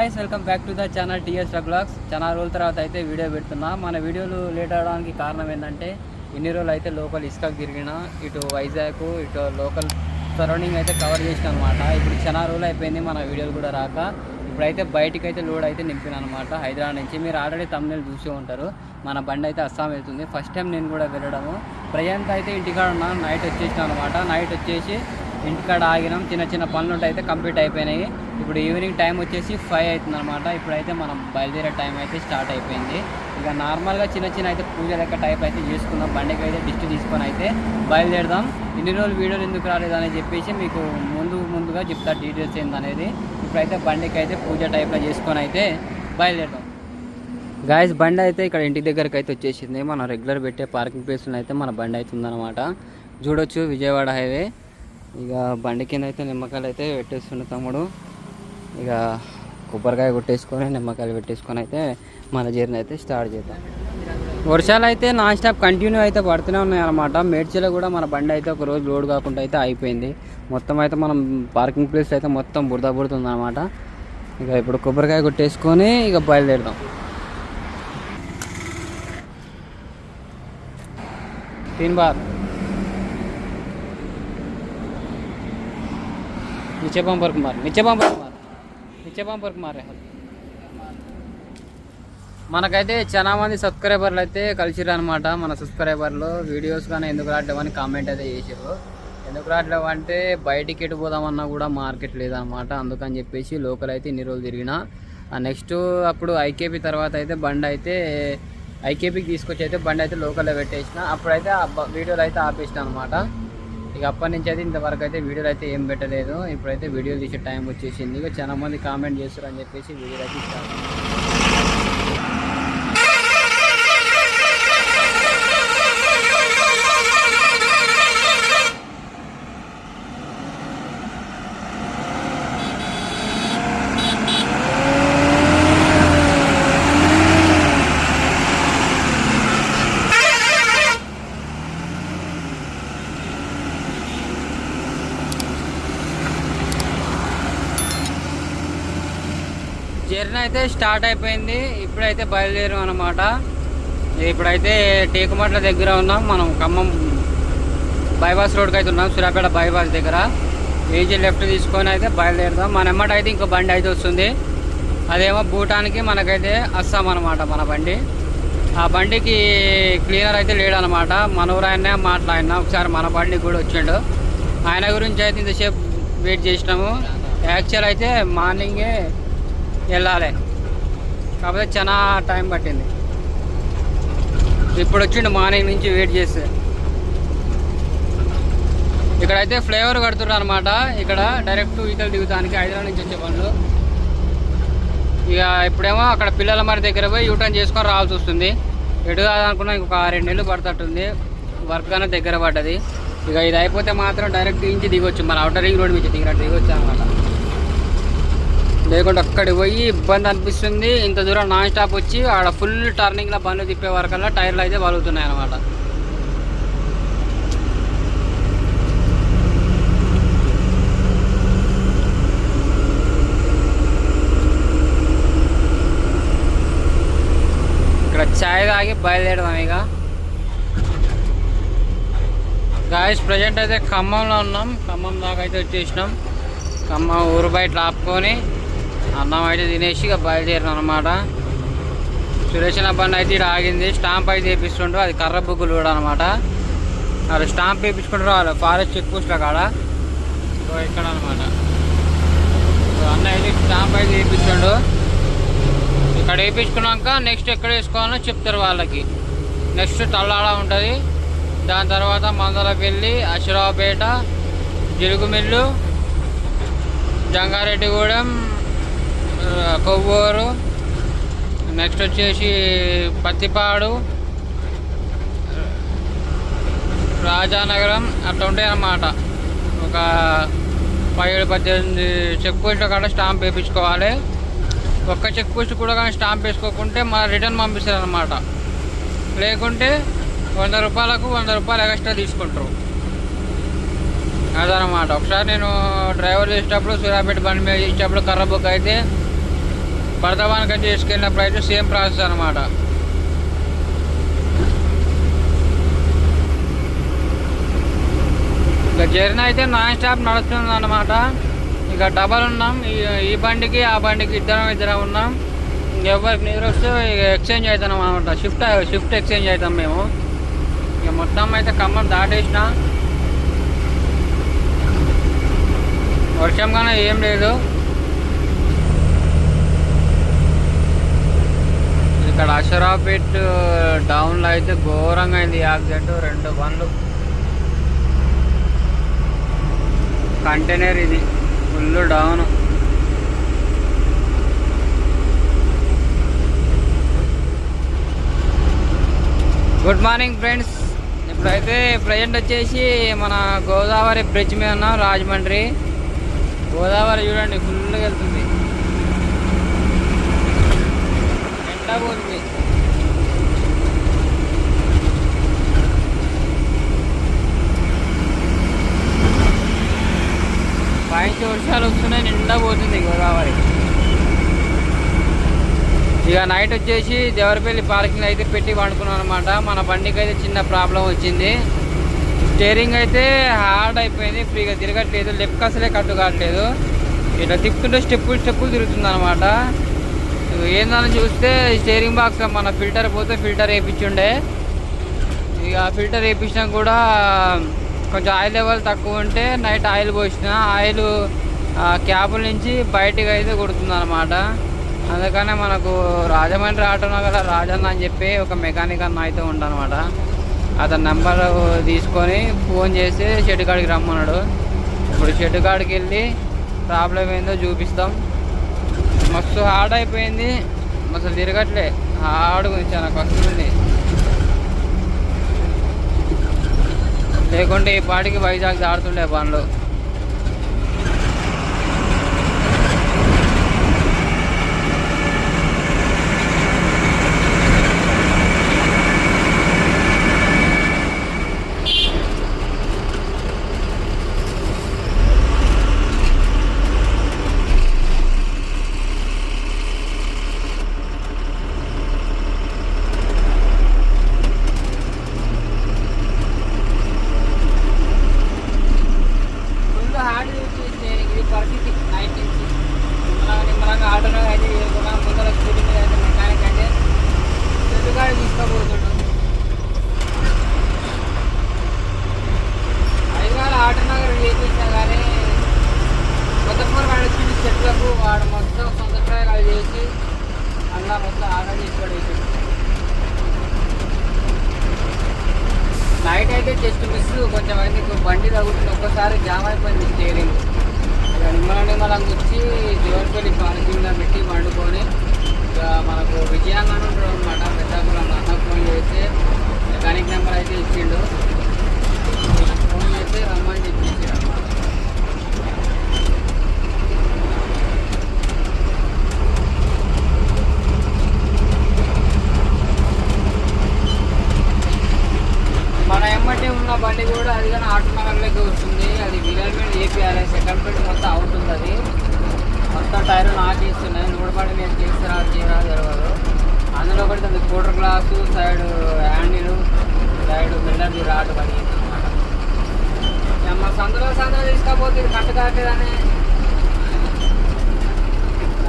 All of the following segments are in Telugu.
Guys welcome back to the channel TS blogs చాలా రోజుల తర్వాత అయితే వీడియో పెడుతున్నా. మన వీడియోలు లేట్ అవడానికి కారణం ఏంటంటే ఇన్ని రోజులు అయితే లోకల్ ఇసుక తిరిగిన ఇటు వైజాగ్ ఇటు లోకల్ సరౌండింగ్ అయితే కవర్ చేసిన అనమాట ఇప్పుడు చాలా రోజులు అయిపోయింది మన వీడియోలు కూడా రాక. ఇప్పుడైతే బయటికి అయితే లోడ్ అయితే నింపిన అనమాట హైదరాబాద్ నుంచి మీరు ఆల్రెడీ తమిళ చూసే ఉంటారు. మన బండి అయితే అస్సాం వెళ్తుంది. ఫస్ట్ టైం నేను కూడా వెళ్ళడము. ప్రజెంట్ అయితే ఇంటికాడ ఉన్నాను నైట్ వచ్చేసాను అనమాట. నైట్ వచ్చేసి ఇంటికాడ ఆగినాం. చిన్న చిన్న పనులు అయితే కంప్లీట్ అయిపోయినాయి. ఇప్పుడు ఈవినింగ్ టైం వచ్చేసి ఫైవ్ అవుతుంది అనమాట ఇప్పుడైతే మనం బయలుదేరే టైం అయితే స్టార్ట్ అయిపోయింది. ఇక నార్మల్గా చిన్న చిన్న అయితే పూజ లెక్క టైప్ అయితే చేసుకుందాం. బండికి అయితే డిస్ట్ తీసుకొని అయితే బయలుదేరదాం. ఇన్ని రోజులు వీడియోలు ఎందుకు రాలేదు అని చెప్పేసి మీకు ముందు ముందుగా చెప్తా డీటెయిల్స్ ఏందనేది. ఇప్పుడైతే బండికి అయితే పూజ టైప్లో చేసుకొని అయితే బయలుదేరదాం. గాయస్ బండి అయితే ఇక్కడ ఇంటి దగ్గరకు అయితే వచ్చేసింది. మనం రెగ్యులర్ పెట్టే పార్కింగ్ ప్లేస్లో అయితే మన బండి అయితే ఉందన్నమాట. చూడొచ్చు విజయవాడ హైవే ఇక బండి కింద అయితే నిమ్మకాయలు అయితే పెట్టేస్తుండే తమ్ముడు. ఇక కొబ్బరికాయ కొట్టేసుకొని నిమ్మకాయలు పెట్టేసుకొని అయితే మన జర్నీ అయితే స్టార్ట్ చేద్దాం. వర్షాలు అయితే నాన్ స్టాప్ కంటిన్యూ అయితే పడుతూనే ఉన్నాయి అనమాట మేడ్చలో కూడా మన బండి అయితే ఒక రోజు లోడ్ కాకుండా అయితే అయిపోయింది మొత్తం అయితే మనం పార్కింగ్ ప్లేస్ అయితే మొత్తం బురద బుడుతుంది అనమాట ఇక ఇప్పుడు కొబ్బరికాయ కొట్టేసుకొని ఇక బయలుదేరుదాం तीन बार नीचे बम्पर को मार नीचे बम्पर को मार नीचे बम्पर को मारे మనకైతే చాలా మంది సబ్స్క్రైబర్లు అయితే కలిసిరు అనమాట మన సబ్స్క్రైబర్లు. వీడియోస్ కానీ ఎందుకు రావట్లేవని కామెంట్ అయితే చేసారు ఎందుకు రావట్లేవు అంటే బయటికి ఎటు పోదామన్నా కూడా మార్కెట్ లేదనమాట అందుకని చెప్పేసి లోకల్ అయితే ఇన్ని రోజులు తిరిగిన. నెక్స్ట్ అప్పుడు ఐకేపీ తర్వాత అయితే బండి అయితే ఐకేపీకి తీసుకొచ్చి అయితే బండి అయితే లోకల్లో పెట్టేసిన. అప్పుడైతే వీడియోలు అయితే ఆపేసిన అనమాట ఇక అప్పటి నుంచి అయితే ఇంతవరకు అయితే వీడియోలు అయితే ఏం పెట్టలేదు. ఇప్పుడైతే వీడియోలు తీసే టైం వచ్చేసింది. ఇక చాలా మంది కామెంట్ చేస్తారు అని చెప్పేసి వీడియోలు అయితే జర్నీ అయితే స్టార్ట్ అయిపోయింది. ఇప్పుడైతే బయలుదేరాం అనమాట ఇప్పుడైతే టేకుమట్ల దగ్గర ఉన్నాం. మనం ఖమ్మం బైపాస్ రోడ్కి అయితే ఉన్నాం. సూర్యాపేట బైపాస్ దగ్గర. ఏజీ లెఫ్ట్ తీసుకొని అయితే బయలుదేరుదాం. మన ఎమ్మట అయితే ఇంకో బండి అయితే వస్తుంది. అదేమో భూటానికి మనకైతే అస్సాం అనమాట మన బండి. ఆ బండికి క్లీనర్ అయితే లేడనమాట మన ఊరు ఆయనే మాట్లాడినా. ఒకసారి మన బండి కూడా వచ్చిండు. ఆయన గురించి అయితే ఇంతసేపు వెయిట్ చేసినాము. యాక్చువల్ అయితే మార్నింగే వెళ్ళాలి. కాకపోతే చాలా టైం పట్టింది. ఇప్పుడు వచ్చిండు మార్నింగ్ నుంచి వెయిట్ చేస్తే. ఇక్కడైతే ఫ్లేవర్ కడుతున్నారు అనమాట ఇక్కడ డైరెక్ట్ వెహికల్ దిగుతానికి హైదరాబాద్ నుంచి వచ్చే పనులు. ఇక ఇప్పుడేమో అక్కడ పిల్లల మరి దగ్గర పోయి యూటర్న్ చేసుకొని రావాల్సి వస్తుంది. ఎటు కాదనుకున్నా ఇంకొక రెండు నెలలు పడుతుంటుంది వర్క్ అనేది దగ్గర పడ్డది. ఇక ఇది అయిపోతే మాత్రం డైరెక్ట్ ఇంచి దిగొచ్చు. మన అవుటర్ రింగ్ రోడ్ నుంచి దిగినట్టు దిగొచ్చు అనమాట లేకుంటే అక్కడికి పోయి ఇబ్బంది అనిపిస్తుంది. ఇంత దూరం నాన్ స్టాప్ వచ్చి ఆడ ఫుల్ టర్నింగ్లో బండ్లు తిప్పే వరకల్లా టైర్లు అయితే పలుగుతున్నాయి అనమాట ఇక్కడ ఛాయ్ తాగి బయలుదేరదాం ఇక. గాయస్ ప్రజెంట్ అయితే ఖమ్మంలో ఉన్నాం. ఖమ్మం దాకా అయితే వచ్చేసినాం. ఖమ్మం ఊరు బయట ఆపుకొని అన్నం అయితే తినేసి ఇక బయలుదేరినాం అనమాట సురేష్ బండి అయితే ఇక్కడ ఆగింది. స్టాంప్ అయితే వేపిస్తుండ్రు అది కర్ర బుగ్గులు కూడా అనమాట అది స్టాంప్ వేయించుకుంటారు వాళ్ళు. ఫారెస్ట్ చెక్ పోస్ట్ల కాడ. సో ఇక్కడ అనమాట అన్న అయితే స్టాంప్ అయితే వేపిస్తుండు ఇక్కడ వేయించుకున్నాక నెక్స్ట్ ఎక్కడ వేసుకోవాలో చెప్తారు వాళ్ళకి. నెక్స్ట్ తల్లాడ ఉంటుంది. దాని తర్వాత మందలపల్లి అశ్వరావుపేట జిలుగుమిల్లు జంగారెడ్డిగూడెం కొవ్వూరు. నెక్స్ట్ వచ్చేసి పత్తిపాడు. రాజానగరం అట్లా ఉంటాయి అన్నమాట. ఒక పదిహేడు పద్దెనిమిది చెక్ పోస్ట్ కాడ స్టాంప్ వేయించుకోవాలి ఒక్క చెక్ పోస్ట్ కూడా కానీ స్టాంప్ వేసుకోకుంటే మన రిటర్న్ పంపిస్తారు అనమాట లేకుంటే వంద రూపాయలకు వంద రూపాయలు ఎక్స్ట్రా తీసుకుంటారు. అదనమాట ఒకసారి నేను డ్రైవర్ చేసేటప్పుడు సూర్యాపేట బండి మీద చేసేటప్పుడు కర్ర బుక్ అయితే పడతావానికి వచ్చి తీసుకెళ్ళినప్పుడు అయితే సేమ్ ప్రాసెస్ అనమాట ఇక జర్నీ అయితే నాన్ స్టాప్ నడుస్తుంది అనమాట ఇక డబల్ ఉన్నాం. ఈ- బండికి ఆ బండికి ఇద్దరం ఇద్దరం ఉన్నాం. ఎవరికి నిద్ర వస్తే ఎక్స్చేంజ్ అవుతాం అనమాట షిఫ్ట్ షిఫ్ట్ ఎక్స్చేంజ్ అవుతాం మేము. ఇక మొత్తం అయితే ఖమ్మం దాటేసిన. వర్షం కానీ ఏం లేదు. ఇక్కడ అషరాపేట్ టౌన్లో అయితే ఘోరంగా అయింది యాక్సిడెంట్ రెండు బండ్లు. కంటైనర్ ఇది. Full down. Good morning friends. ఇప్పుడైతే ప్రజెంట్ వచ్చేసి మన గోదావరి బ్రిడ్జ్ మీద ఉన్నాం రాజమండ్రి. గోదావరి చూడండి ఫుల్గా వెళ్తుంది. ఎండ పోతుంది పైకి వర్షాలు వస్తున్నాయి నిండా పోతుంది గోదావరి ఇక నైట్ వచ్చేసి దేవరపల్లి పార్కింగ్ అయితే పెట్టి పండుకున్నాం అనమాట మన బండికి అయితే చిన్న ప్రాబ్లం వచ్చింది. స్టేరింగ్ అయితే హార్డ్ అయిపోయింది ఫ్రీగా తిరగట్లేదు లెఫ్ట్ అసలే కట్టు కావట్లేదు ఇట్లా తిప్పుతుంటే స్టెప్పులు స్టెప్పులు తిరుగుతుంది అనమాట ఏందని చూస్తే స్టీరింగ్ బాక్స్ మన ఫిల్టర్ పోతే ఫిల్టర్ వేయించుండే ఇక ఫిల్టర్ వేయించినా కూడా కొంచెం ఆయిల్ లెవెల్ తక్కువ ఉంటే నైట్ ఆయిల్ పోసిన. ఆయిల్ క్యాబుల నుంచి బయటికి అయితే కొడుతుంది అనమాట అందుకనే మనకు రాజమండ్రి ఆటో నగర రాజన్న అని చెప్పి ఒక మెకానిక్ అన్న అయితే ఉండనమాట అతని నెంబర్ తీసుకొని ఫోన్ చేసి షెడ్ కాడికి రమ్మన్నాడు. ఇప్పుడు షెడ్ కాడికి వెళ్ళి ప్రాబ్లం ఏందో చూపిస్తాం. మస్తు హార్డ్ అయిపోయింది. అసలు తిరగట్లే. హార్డ్ గురించి చాలా కష్టం లేకుంటే ఈ పాటికి వైజాగ్ దాడుతుండే పనులు ఫుల్ హార్డ్ చూసి ఇది పరిస్థితి నైట్ నుంచి నిమ్మలంగా నిమ్మలంగా ఆటోలో అయితే చేసుకున్నాం ముందర స్కూటీ మీద అయితే మెకానిక్ అంటే చెట్టుగాడి తీసుకోబోతుండు ఐదుగాల ఆటో నగర్ చేసేసినా కానీ కొత్త ఫోన్ వాడు వచ్చింది చెట్లకు వాడు మొత్తం సొంత ప్రయోగాలు చేసి అలా మొత్తం ఆటో చేసి పడేసాడు నైట్ అయితే జస్ట్ మిస్ కొంచెం అయితే బండి తగ్గుతుంది ఒక్కసారి జామ్ అయిపోయింది స్టీరింగ్ ఇక నిమ్మల నిమ్మలంగా వచ్చి దేవరపల్లి పార్కింగ్లో పెట్టి వండుకొని ఇక మనకు విజయాంగానే ఉంటాడు అనమాట పెద్దాపురం అన్న ఫోన్ చేస్తే మెకానిక్ నెంబర్ అయితే ఇచ్చిండు ఫోన్ చేస్తే రమ్మని చెప్పేసి అనమాట మన ఎమ్మటి ఉన్న బండి కూడా అది కానీ ఆటో నగర్లోకి వస్తుంది అది విలల్ మీద ఏపీఆర్ఐ సెకండ్ పెట్టి మొత్తం అవుతుంది అది మొత్తం టైర్ నాకేస్తున్నాయి నూడు బండి మీద చేస్తారా చేయరా జరగదు అందులో ఒకటి దాని scooter glass side handle side మిల్లర్ది rod పడి అనమాట మా సందులో సందులో తీసుకోపోతే ఇది కట్టు కాకేదని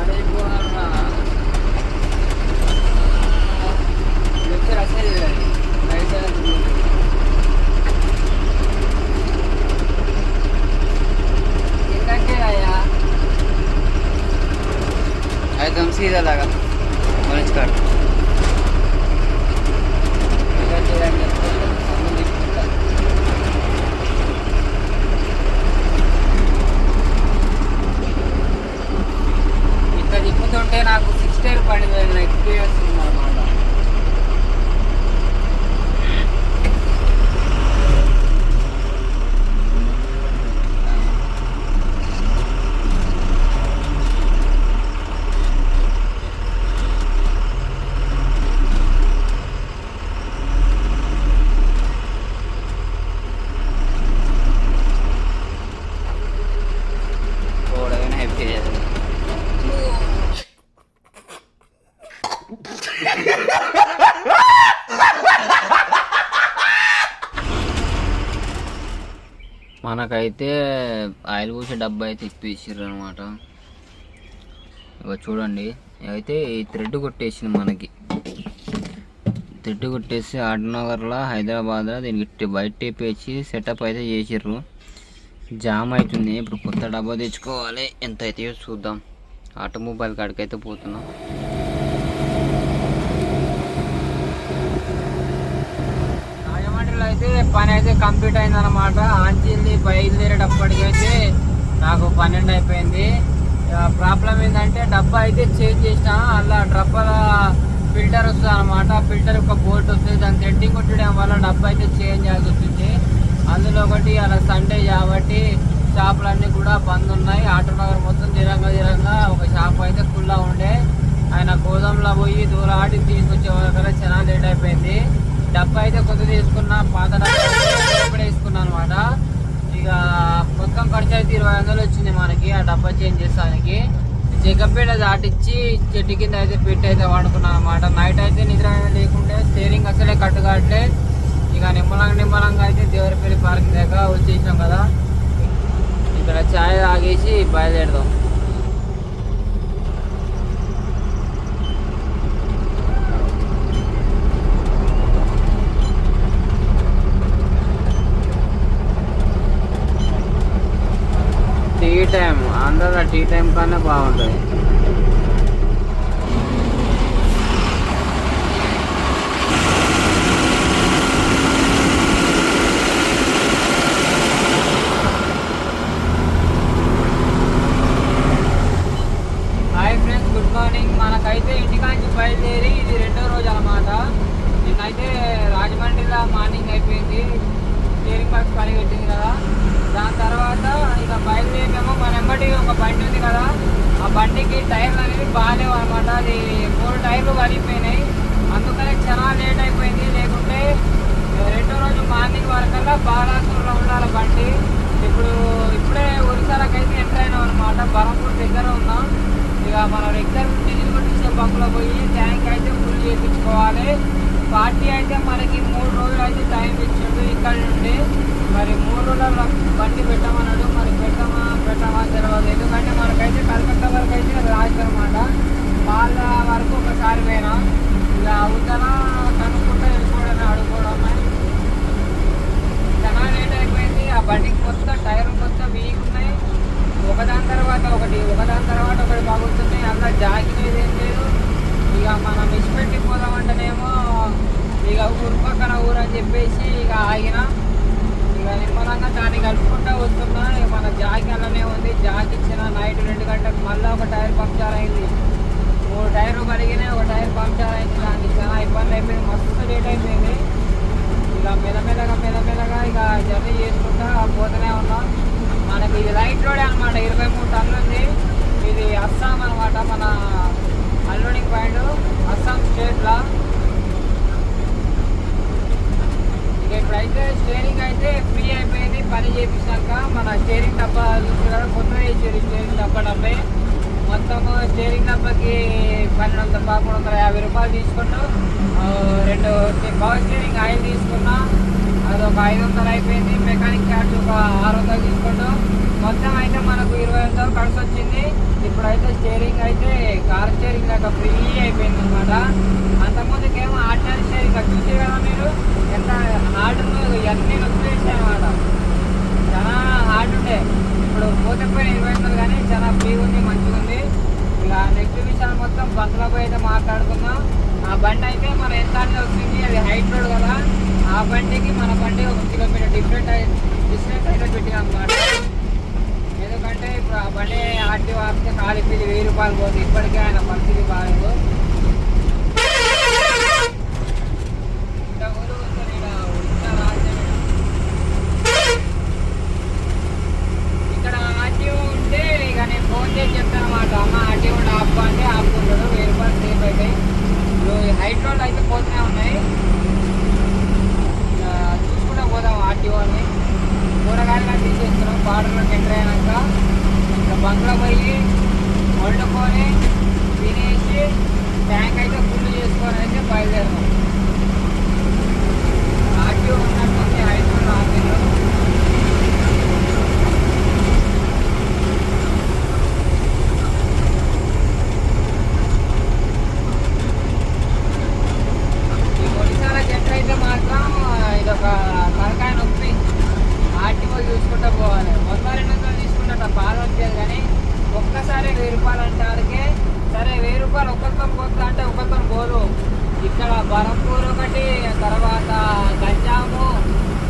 అదే లెఫ్ట్ రసేది రైట్ సైడ్ ఏంటంటే అయ్యా అయితే సీదా లాగా మనిషి కాడు ఇక్కడ అంటే నాకు సిక్స్ ఇయర్ పడిపోయిన ఎక్స్పీరియన్స్ ఉందన్నమాట అయితే ఆయిల్ పోసే డబ్బా అయితే ఇప్పించారు అనమాట చూడండి. అయితే ఈ థ్రెడ్ కొట్టేసింది మనకి. థ్రెడ్ కొట్టేసి ఆటనగర్లో హైదరాబాద్లో దీనికి బయట టేప్ వేసి సెటప్ అయితే చేసిర్రు. జామ్ అవుతుంది ఇప్పుడు కొత్త డబ్బా తెచ్చుకోవాలి. ఎంత అయితే చూద్దాం. ఆటోమొబైల్ కాడికి అయితే పోతున్నాం రాజమండ్రిలో అయితే పని అయితే కంప్లీట్ అయింది అనమాట ఆంచిల్లి బయలుదేరేటప్పటికైతే నాకు పన్నెండు అయిపోయింది. ప్రాబ్లం ఏంటంటే డబ్బా అయితే చేంజ్ చేసిన అలా డబ్బాల ఫిల్టర్ వస్తుంది అనమాట ఫిల్టర్ ఒక బోల్ట్ వస్తుంది. దాని థ్రెడ్డింగ్ కొట్టడం వల్ల డబ్బా అయితే చేంజ్ చేయాల్సి వచ్చింది అందులో ఒకటి అలా సండే కాబట్టి షాపులన్నీ కూడా బంద్ ఉన్నాయి. ఆటో నగర్ మొత్తం తిరంగా తిరంగా ఒక షాప్ అయితే కుల్లా ఉండే. ఆయన గోదాంలో పోయి దూరాడి తీసుకొచ్చే వరకు చాలా లేట్ అయిపోయింది. డబ్బా అయితే కొత్త తీసుకున్నా పాత డబ్బా వేసుకున్నాను అనమాట ఇక మొత్తం ఖర్చు అయితే ఇరవై వందలు వచ్చింది మనకి ఆ డబ్బా చేంజ్ చేసానికి జగపేట దాటిచ్చి చెట్టు కింద అయితే పెట్టి అయితే వాడుకున్నాను అనమాట నైట్ అయితే నిద్ర లేకుంటే స్టీరింగ్ అసలే కట్టుకాట్లే ఇక నిమ్మలంగా నిమ్మలంగా అయితే దేవరపల్లి పార్క్ దగ్గర వచ్చేసాం కదా. ఇక్కడ ఛాయ్ తాగేసి బయలుదేరదాం టీ టైం అందరూ టీ టైం కన్నా బాగుంటుంది. Hi friends good morning. మనకైతే ఇంటికాంచి బయలుదేరి ఇది రెండో రోజు అనమాట నిన్నైతే రాజమండ్రిలో మార్నింగ్ అయిపోయింది. స్టీరింగ్ బాక్స్ పని పెట్టింది కదా. ఒకటి ఒక బండి ఉంది కదా ఆ బండికి టైర్లు అనేవి బాగాలేవు అనమాట అది మూడు టైర్లు పడిపోయినాయి. అందుకనే చాలా లేట్ అయిపోయింది. లేకుంటే రెండో రోజు మార్నింగ్ వరకల్లా బాలాసూర్లో ఉండాలి బండి. ఇప్పుడు ఇప్పుడే ఒరిస్సాలకైతే ఎంటర్ అయినాం అనమాట బరంపూర్ దగ్గర ఉన్నాం. ఇక మనం రెగ్యులర్ డీజిల్ కొట్టించే బంకులో పోయి ట్యాంక్ అయితే ఫుల్ చేయించుకోవాలి. పార్టీ అయితే మనకి మూడు రోజులు అయితే టైం ఇచ్చిండు. ఇక్కడ నుండి మరి మూడు రోజుల బండి పెట్టమన్నాడు. మరి పెట్టమా పెట్టమా తెలియదు ఎందుకంటే మనకైతే కలకత్తా వరకు అయితే రాజు అనమాట వాళ్ళ వరకు ఒకసారి పోయినా ఇక అవతల కనుక్కుంటే వెళ్ళిపోవడం అడుగుకోవడం చాలా లేట్ అయిపోయింది ఆ బండికి మొత్తం టైర్ మొత్తం వీక్ ఉన్నాయి ఒకదాని తర్వాత ఒకటి ఒకదాని తర్వాత ఒకటి బాగుతున్నాయి అలా జాగినది ఏం లేదు ఇక మనం ఇచ్చిపెట్టి పోదామంటేనేమో ఇక ఊరు పక్కన ఊరు అని చెప్పేసి ఇక ఆగిన ఇక నిమ్మలంగా దాన్ని కలుపుకుంటూ వస్తున్నా ఇక మన జాకి అలానే ఉంది జాకి ఇచ్చిన నైట్ రెండు గంటలకు మళ్ళీ ఒక టైర్ పంక్చర్ అయింది మూడు టైర్లు పలిగినాయి ఒక టైర్ పంక్చర్ అయింది దానికి చాలా ఇబ్బంది అయిపోయింది మస్తు లేట్ అయిపోయింది ఇక మెల్లమెల్లగా మెల్లమెల్లగా ఇక జర్నీ చేసుకుంటా పోతూనే ఉన్నాం మనకి ఇది లైట్ రోడ్ అనమాట ఇరవై మూడు టన్నులు ఉంది. ఇది అస్సాం అనమాట మన అన్లోడింగ్ పాయింట్. అస్సాం స్టేట్లో. ఇక ఇప్పుడైతే స్టేరింగ్ అయితే ఫ్రీ అయిపోయింది పని చేపించాక మన స్టేరింగ్ డబ్బా చూస్తున్నారు? కొత్త వేసారు స్టేరింగ్ డబ్బా డబ్బే. మొత్తం స్టేరింగ్ డబ్బాకి పన్నెండు వందల పదకొండు వందల యాభై రూపాయలు తీసుకున్నాం. రెండు పవర్ స్టేరింగ్ ఆయిల్ తీసుకున్నా. అది ఒక ఐదు వందలు అయిపోయింది మెకానిక్ ఛార్జ్ ఒక ఆరు వందలు తీసుకుంటూ మొత్తం అయితే మనకు ఇరవై వందలు ఖర్చు వచ్చింది. ఇప్పుడైతే స్టేరింగ్ అయితే కార్ స్టేరింగ్ దాకా ఫ్రీ అయిపోయింది అనమాట అంతకుముందుకేమో ఆర్డినరీ స్టేరింగ్ చూసే కదా మీరు ఎంత హార్డ్ ఉందో ఇవన్నీ నొప్పేసాయి అనమాట చాలా హార్డ్ ఉండే. ఇప్పుడు పోతే పోయిన ఇరవై ఎనిమిది కానీ చాలా ఫ్రీ ఉంది మంచిగా ఉంది. ఇక నెక్స్ట్ విషయాలు మొత్తం బంగ్లా అయితే మాట్లాడుకుందాం. ఆ బండి అయితే మన ఎంత వచ్చింది అది హైట్ రోడ్ కదా. ఆ బండికి మన బండి ఒక కిలోమీటర్ డిఫరెంట్ డిస్టెన్స్ అయితే పెట్టిన అనమాట ఎందుకంటే ఇప్పుడు ఆ బండి ఆర్టీ వాపితే కాలిపిల్లి వెయ్యి రూపాయలు పోతుంది ఇప్పటికే ఆయన పరిస్థితి బాగాలేదు ఇంత ఇక్కడ ఆర్టీఓ ఉంటే ఇక నేను ఫోన్ చేసి చెప్తాను అన్నమాట అమ్మ ఆర్టీఓ ఉంటే ఆపు అంటే ఆపుకుంటాడు వెయ్యి రూపాయలు సేఫ్ అవుతాయి ఇప్పుడు హైట్ రోడ్ అయితే పోతూనే ఉన్నాయి. ఇక చూసుకుంటా పోదాం ఆర్టీఓని. కూరగాయలు తీసుకొచ్చినాం బార్డర్లోకి ఎంటర్ అయినాక ఇంకా బంగ్లా పోయి వండుకొని తినేసి ట్యాంక్ అయితే ఫుల్ చేసుకొని అయితే బయలుదేరినాం ఆక్టివ్ ఉన్నట్టుంది ఐదు ఆఫీలో ఈ ఒడిశాల జట్టు అయితే మాత్రం ఇదొక తలకాయ నొప్పి. ఆర్టీఓ చూసుకుంటూ పోవాలి. వంద రెండు వందలు తీసుకున్నట్టు బాధ వచ్చేది కానీ ఒక్కసారి వెయ్యి రూపాయలు అంటే వాళ్ళకే సరే వెయ్యి రూపాయలు ఒక్కొక్కరు పోతా అంటే ఒక్కొక్కరు పోదు ఇక్కడ బరంపూర్ ఒకటి తర్వాత గంజాము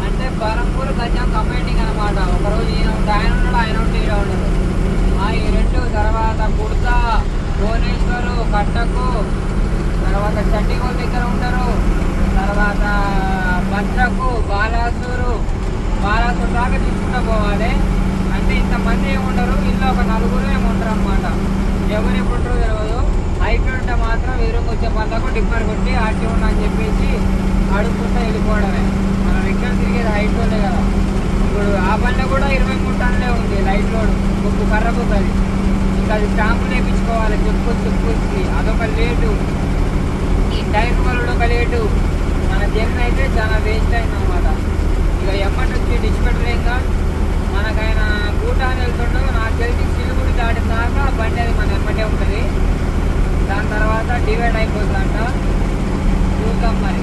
అంటే బరంపూర్ గంజాం కంబైనింగ్ అనమాట ఒకరోజు ఈయన ఉంటే ఆయన ఉన్నాడు ఆయన ఉంటే ఈయన ఉన్నాడు ఆ ఈ రెండు తర్వాత కుర్త భువనేశ్వరు కట్టకు తర్వాత చండీగఢ్ దగ్గర ఉంటారు తర్వాత భద్రకు బాలాసూరు బాలాసూరు దాకా తీసుకుంటూ పోవాలి. అంటే ఇంతమంది ఏముండరు? ఇల్లు ఒక నలుగురు ఏముంటారు అనమాట ఎవరు ఎప్పుడు తెలియదు హైట్ ఉంటే మాత్రం వేరొక వచ్చే పళ్ళకు డిప్పర్ కొట్టి ఆర్టీ ఉన్నా అని చెప్పేసి అడుక్కుంటూ వెళ్ళిపోవడమే. మనం ఎక్కడ తిరిగేది హైట్లోనే కదా. ఇప్పుడు ఆ బండి కూడా ఇరవై మూడు టన్నులే ఉంది లైట్ లోడ్. ముక్కు కర్ర ఇంకా అది స్టాంపు నేపించుకోవాలి. చెప్పు చెప్పుకి అదొక లేటు. ఈ టైర్ వల్ల ఒక లేటు. మన జర్నీ అయితే చాలా వేస్ట్ అయిందన్నమాట ఇక ఎప్పటి వచ్చి డిస్పెటర్ ఇంకా మనకైనా భూటాన్ వెళ్తుండో నాకు తెలిసి సిలుగుడి దాటిన దాకా బండి అది మన ఎమ్మటే ఉంటుంది. దాని తర్వాత డివైడ్ అయిపోతుందంట. చూద్దాం మరి.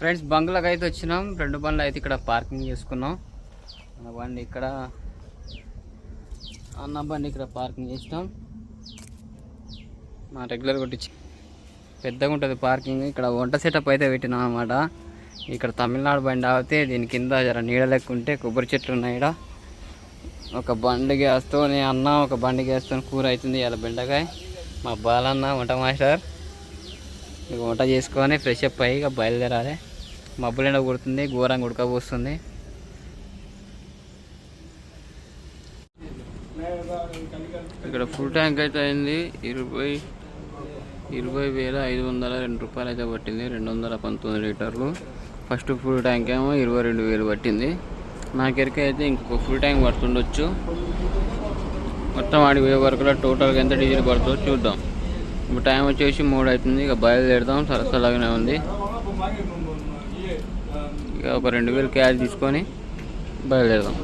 ఫ్రెండ్స్ బంగ్లాకి అయితే వచ్చినాం. రెండు బండ్లు అయితే ఇక్కడ పార్కింగ్ చేసుకున్నాం. బండి ఇక్కడ అన్న బండి ఇక్కడ పార్కింగ్ చేసినాం మా రెగ్యులర్ కొట్టించి పెద్దగా ఉంటుంది పార్కింగ్ ఇక్కడ వంట సెటప్ అయితే పెట్టినాం అనమాట ఇక్కడ తమిళనాడు బండి ఆగితే దీని కింద జర నీడ లెక్క ఉంటే కొబ్బరి చెట్లు ఉన్నాయి ఇక్కడ ఒక బండి గ్యాస్తో అన్న ఒక బండి గ్యాస్తో కూర అవుతుంది ఇలా బెండకాయ. మా బాలన్న వంట మాస్టర్. వంట చేసుకొని ఫ్రెష్ అప్ అయ్యి ఇక బయలుదేరాలి. మబ్బులు ఎండ కొడుతుంది ఘోరంగా ఉడకపోస్తుంది ఇక్కడ ఫుల్ ట్యాంక్ అయితే అయింది. ఇరవై ఇరవై వేల ఐదు వందల రెండు రూపాయలు అయితే పట్టింది. రెండు వందల పంతొమ్మిది లీటర్లు. ఫస్ట్ ఫుల్ ట్యాంక్ ఏమో ఇరవై రెండు వేలు పట్టింది. నాకెరిక అయితే ఇంకొక ఫుల్ ట్యాంక్ పడుతుండొచ్చు. మొత్తం ఆడికి పోయే వరకు టోటల్గా ఎంత డీజిల్ పడుతుందో చూద్దాం. ఇప్పుడు టైం వచ్చేసి మూడు అవుతుంది. ఇక బయలుదేరుదాం. సరసలాగానే ఉంది. ఇక ఒక రెండు వేలు క్యాష్ తీసుకొని బయలుదేరుదాం.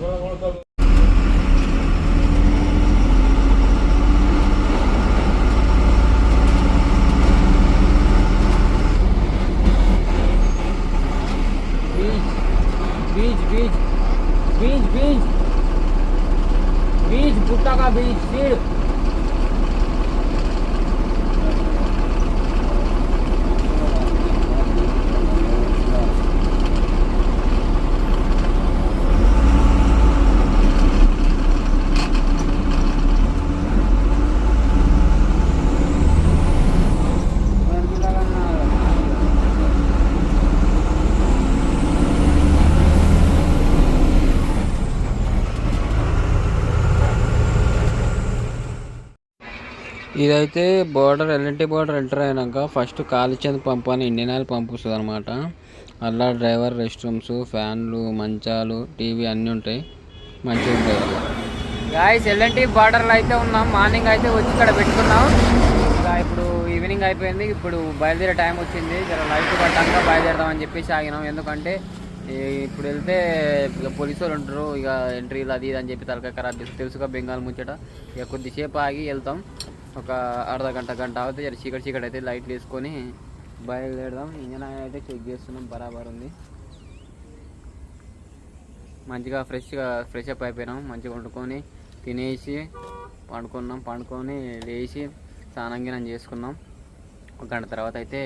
ఇదైతే బోర్డర్ ఎల్ఎన్టీ బోర్డర్ ఎంటర్ అయినాక ఫస్ట్ కాలిచంద్ పంప్ అని ఇండియన్ ఆయిల్ పంపిస్తుంది అనమాట అలా డ్రైవర్ రెస్ట్ రూమ్స్ ఫ్యాన్లు మంచాలు టీవీ అన్నీ ఉంటాయి. మంచిగా ఉంటాయి గాయస్ ఎల్ఎన్టీ బార్డర్లో అయితే ఉన్నాం. మార్నింగ్ అయితే వచ్చి ఇక్కడ పెట్టుకున్నాం. ఇంకా ఇప్పుడు ఈవినింగ్ అయిపోయింది. ఇప్పుడు బయలుదేరే టైం వచ్చింది. జర లైట్ పడ్డాక బయలుదేరదామని చెప్పేసి ఆగినాం. ఎందుకంటే ఇప్పుడు వెళ్తే ఇక పోలీసు వాళ్ళు ఉంటారు. ఇక ఎంట్రీలు అది ఇది అని చెప్పి తలకాయ ఖరాబ్ తెలుసుగా బెంగాల్ ముచ్చట. ఇక కొద్దిసేపు ఆగి వెళ్తాం. ఒక అర్ధ గంట గంట అవుతే జర చీకటి చీకటి అయితే లైట్లు వేసుకొని బయలుదేరదాం. ఇంజన్ ఆయిల్ అయితే చెక్ చేస్తున్నాం బరాబర్ ఉంది. మంచిగా ఫ్రెష్గా ఫ్రెష్ అప్ అయిపోయినాం. మంచిగా వండుకొని తినేసి పండుకున్నాం. పండుకొని లేచి స్నానం గినం చేసుకున్నాం. ఒక గంట తర్వాత అయితే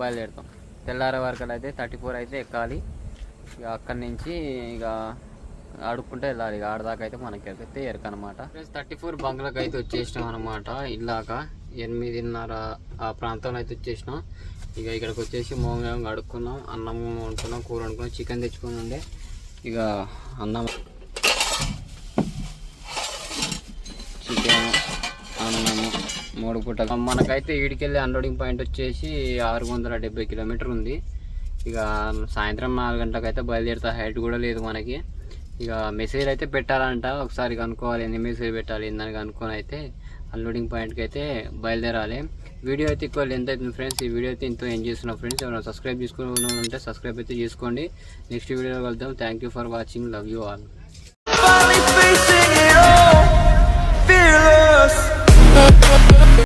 బయలుదేరుతాం. తెల్లారే వరకు అయితే థర్టీ ఫోర్ అయితే ఎక్కాలి. ఇక అక్కడి నుంచి ఇక ఆడుకుంటే వెళ్ళాలి ఇక ఆడదాకా అయితే మనకి అయితే ఎరకనమాట థర్టీ ఫోర్ బంగ్లాకి అయితే వచ్చేసినాం అనమాట ఇల్లాక. ఎనిమిదిన్నర ఆ ప్రాంతంలో అయితే వచ్చేసినాం. ఇక ఇక్కడికి వచ్చేసి మోగం అడుక్కున్నాం అన్నం వండుకున్నాం కూర వండుకున్నాం చికెన్ తెచ్చుకుని ఉండే. ఇక అన్నం చికెన్ అన్నము మూడు పూట మనకైతే ఈడికెళ్ళి అన్లోడింగ్ పాయింట్ వచ్చేసి ఆరు వందల డెబ్బై కిలోమీటర్ ఉంది ఇక సాయంత్రం నాలుగు గంటలకు అయితే బయలుదేరుతా హైట్ కూడా లేదు మనకి. ఇక మెసేజ్ అయితే పెట్టాలంట. ఒకసారి కనుక్కోవాలి ఎన్ని మెసేజ్ పెట్టాలి ఏందని కనుక్కొని అయితే అన్లోడింగ్ పాయింట్కి అయితే బయలుదేరాలి. వీడియో అయితే ఎక్కువ లెంత్ అవుతుంది ఫ్రెండ్స్ ఈ వీడియో అయితే ఎంతో ఎంజాయ్ చేస్తున్నా ఫ్రెండ్స్ ఎవరైనా సబ్స్క్రైబ్ చేసుకుని ఉంటే సబ్స్క్రైబ్ అయితే చేసుకోండి. నెక్స్ట్ వీడియోలో వెళ్తాం thank you for watching love you all